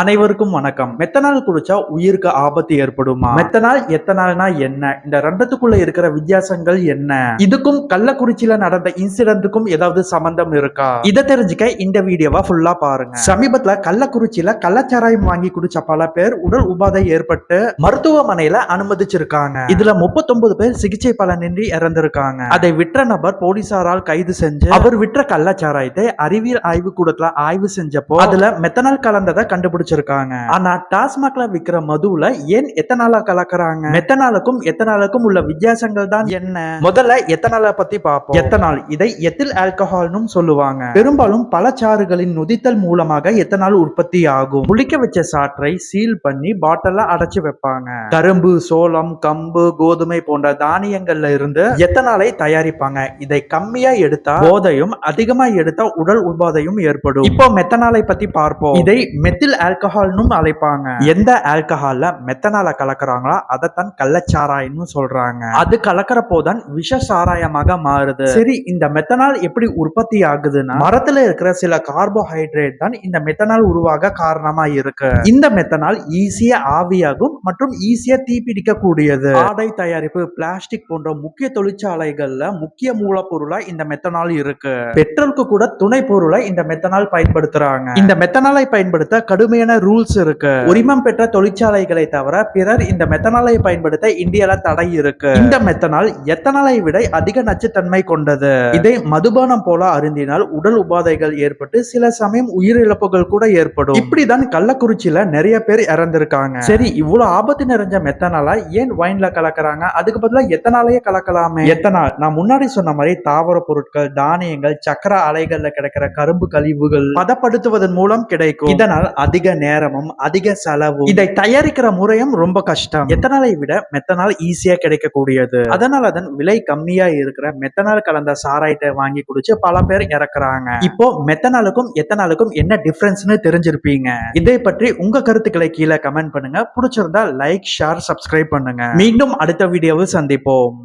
அனைவருக்கும் வணக்கம். மெத்தனால் குடிச்சா உயிருக்கு ஆபத்து ஏற்படுமா? மெத்தனால் எத்தனால்னா என்ன? இந்த ரெண்டத்துக்குள்ள இருக்கிற வித்தியாசங்கள் என்ன? இதுக்கும் கள்ளக்குறிச்சியில நடந்த இன்சிடென்ட்டுக்கும் ஏதாவது சம்பந்தம் இருக்கா? இதை தெரிஞ்சுக்க இந்த வீடியோவை ஃபுல்லா பாருங்க. சமீபத்துல கள்ளக்குறிச்சியில கள்ளச்சாராயம் வாங்கி குடிச்ச பல பேர் உடல் உபாதை ஏற்பட்டு மருத்துவமனையில அனுமதிச்சிருக்காங்க. இதுல 39 பேர் சிகிச்சை பலனின்றி இறந்திருக்காங்க. அதை விற்ற நபர் போலீசாரால் கைது செஞ்சு அவர் விற்ற கள்ளச்சாராயத்தை அறிவியல் ஆய்வு கூடத்துல ஆய்வு செஞ்சப்போ அதுல மெத்தனால் கலந்ததை கண்டுபிடிச்சிருக்காங்க. ஆனா டாஸ்மாக்ல விக்கிற மதுவுல ஏன் எத்தனாலா கலக்குறாங்க? மெத்தனாலுக்கும் எத்தனாலுக்கும் உள்ள வித்தியாசங்கள் தான் என்ன? முதல்ல எத்தனாலை பத்தி பார்ப்போம். எத்தனால்? இதை எத்தில் ஆல்கஹால்னும் சொல்லுவாங்க. பெரும்பாலும் பழச்சாறுகளின் நொதித்தல் மூலமாக எத்தனால் உற்பத்தி ஆகும். புளிக்க வச்ச சாற்றை சீல் பண்ணி பாட்டில்ல அடைச்சு வைப்பாங்க. கரும்பு சோளம் கம்பு கோதுமை போன்ற தானியங்கள்ல இருந்து எத்தனாலை தயாரிப்பாங்க? இதை கம்மியா எடுத்தா போதையும் அதிகமா எடுத்தா உடல் உபாதையும் ஏற்படும். இப்போ மெத்தனாலை பத்தி பார்ப்போம். இதை மெத்தில் ஆல்கஹால்னும் அழைப்பாங்க. எந்த ஆல்கஹால்ல மெத்தனாலை கலக்குறாங்களோ அதைத்தான் கள்ளச்சாராயம்னு சொல்றாங்க. அது கலக்கிறப்போ தான் விஷ சாராயமாக மாறுது. சரி இந்த மெத்தனால் எப்படி உற்பத்தி ஆகுதுன்னா மரத்துல இருக்கிற சில கார்போஹைட்ரேட் தான் இந்த மெத்தனால் உருவாக காரணமா இருக்கு. இந்த மெத்தனால் ஈஸியா ஆவியாகும் மற்றும் ஈஸியா தீப்பிடிக்க கூடியது ஆடை தயாரிப்பு பிளாஸ்டிக் போன்ற முக்கிய தொழிற்சாலைகள்ல முக்கிய மூலப்பொருளா இந்த மெத்தனால் இருக்கு. பெட்ரோலுக்கு கூட துணை பொருளை இந்த மெத்தனால் பயன்படுத்துறாங்க. இந்த மெத்தனாலை பயன்படுத்த கடுமையான ரூல்ஸ் இருக்கு. உரிமம் பெற்ற தொழிற்சாலைகளை தவிர பிறர் இந்த மெத்தனாலை பயன்படுத்த இந்தியால தடை இருக்கு. இந்த மெத்தனால் எத்தனாலை விட அதிக நச்சுத்தன்மை கொண்டது? இதை மதுபானம் போல அருந்தினால் உடல் உபாதைகள் ஏற்பட்டு சில சமயம் உயிரிழப்புகள் கூட ஏற்படும். இப்படிதான் கள்ளக்குறிச்சியில நிறைய பேர் இறந்திருக்காங்க. சரி இவ்வளவு ஆபத்து நிறைஞ்ச மெத்தனாலா ஏன் வைன்ல கலக்குறாங்க? அதுக்கு பதிலா எத்தனாலேயே கலக்கலாமே? எத்தனால் நான் முன்னாடி சொன்ன மாதிரி தாவர பொருட்கள் தானியங்கள் சக்கர அலைகள்ல கிடைக்கிற கரும்பு கழிவுகள் பதப்படுத்துவதன் மூலம் கிடைக்கும். இதனால் அதிக அதிக நேரமும் அதிக செலவும் இதை தயாரிக்கிற முறையும் ரொம்ப கஷ்டம். எத்தனாலை விட மெத்தனால் ஈஸியா கிடைக்கக்கூடியது. அதனால அதன் விலை கம்மியா இருக்கிற மெத்தனால் கலந்த சாராயத்தை வாங்கி குடிச்சு பல பேர் இறக்குறாங்க. இப்போ மெத்தனாலுக்கும் எத்தனாலுக்கும் என்ன டிஃபரன்ஸ்னு தெரிஞ்சிருப்பீங்க. இதை பற்றி உங்க கருத்துக்களை கீழே கமெண்ட் பண்ணுங்க. பிடிச்சிருந்தா லைக் ஷேர் சப்ஸ்கிரைப் பண்ணுங்க. மீண்டும் அடுத்த வீடியோவில் சந்திப்போம்.